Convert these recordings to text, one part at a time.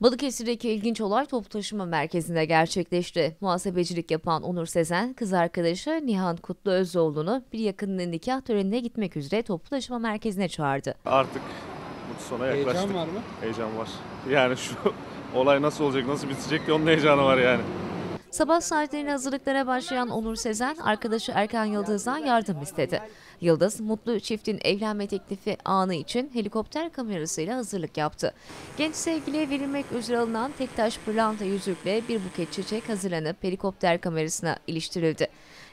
Balıkesir'deki ilginç olay toplu taşıma merkezinde gerçekleşti. Muhasebecilik yapan Onur Sezen, kız arkadaşı Nihan Kutlu Özoğlu'nu bir yakınının nikah törenine gitmek üzere toplu taşıma merkezine çağırdı. Artık bu sona yaklaştık. Heyecan var mı? Heyecan var. Yani şu olay nasıl olacak, nasıl bitecek diye onun heyecanı var yani. Sabah saatlerine hazırlıklara başlayan Onur Sezen, arkadaşı Erkan Yıldız'dan yardım istedi. Yıldız, mutlu çiftin evlenme teklifi anı için helikopter kamerasıyla hazırlık yaptı. Genç sevgiliye verilmek üzere alınan tek taş pırlanta yüzükle bir buket çiçek hazırlanıp helikopter kamerasına iliştirildi.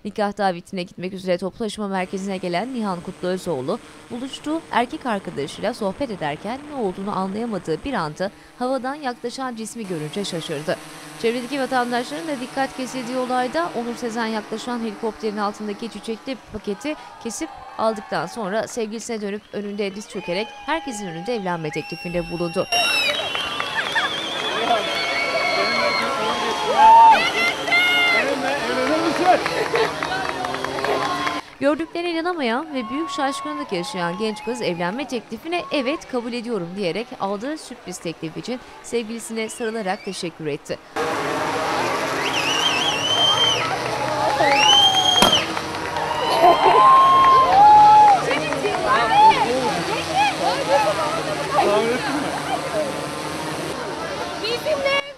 Nikah davetine gitmek üzere toplu merkezine gelen Nihan Kutlu Özoğlu, buluştuğu erkek arkadaşıyla sohbet ederken ne olduğunu anlayamadığı bir anda havadan yaklaşan cismi görünce şaşırdı. Çevredeki vatandaşların da dikkat kesildiği olayda Onur Sezen yaklaşan helikopterin altındaki çiçekli paketi kesip aldıktan sonra sevgilisine dönüp önünde diz çökerek herkesin önünde evlenme teklifinde bulundu. Gördüklerine inanamayan ve büyük şaşkınlık yaşayan genç kız evlenme teklifine evet kabul ediyorum diyerek aldığı sürpriz teklif için sevgilisine sarılarak teşekkür etti.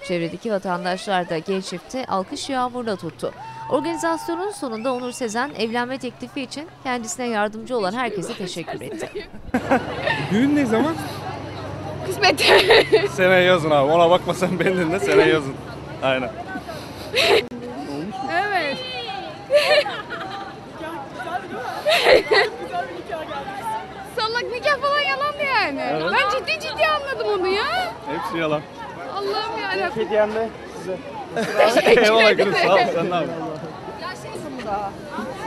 Çevredeki vatandaşlar da genç çifte alkış yağmuruna tuttu. Organizasyonun sonunda Onur Sezen evlenme teklifi için kendisine yardımcı olan herkese teşekkür etti. Düğün ne zaman? Kısmet. Seneye yazın abi. Ona bakma sen beni dinle. Seneye yazın. Aynen. evet. Salak nikah falan yalandı yani. Ben ciddi ciddi anladım onu ya. Hepsi yalan. Allah'ım yarabbim. Hediyem de size. Teşekkür Eyvallah gülüm sağ ol. Sen ne yapıyorsun? 那。